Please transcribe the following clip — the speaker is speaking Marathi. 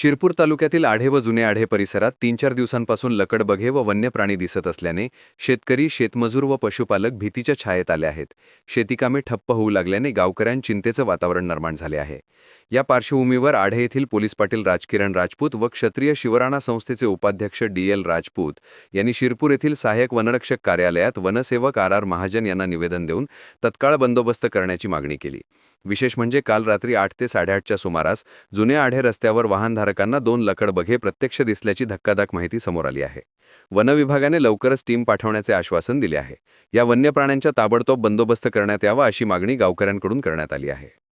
शिरपूर तालुक्यातील आढे व जुने आढे परिसरात तीन चार दिवसांपासून लकडबघे व वन्य प्राणी दिसत असल्याने शेतकरी शेतमजूर व पशुपालक भीतीच्या छायेत आले आहेत. शेतीकामे ठप्प होऊ लागल्याने गावकऱ्यांत चिंतेचं वातावरण निर्माण झाले आहे. या पार्श्वभूमीवर आढे येथील पोलीस पाटील राजकिरण राजपूत व क्षत्रिय शिवराणा संस्थेचे उपाध्यक्ष डी एल राजपूत यांनी शिरपूर येथील सहाय्यक वनरक्षक कार्यालयात वनसेवक आर आर महाजन यांना निवेदन देऊन तत्काळ बंदोबस्त करण्याची मागणी केली. विशेष म्हणजे काल रात्री आठ ते साडेआठच्या सुमारास जुने आढे रस्त्यावर वाहनधारकांना दोन लकडबघे प्रत्यक्ष दिसल्याची धक्कादायक माहिती समोर आली आहे. वनविभागाने लवकरच टीम पाठवण्याचे आश्वासन दिले आहे. या वन्य प्राण्यांच्या ताबडतोब बंदोबस्त करण्यात यावा अशी मागणी गावकऱ्यांकडून करण्यात आली आहे.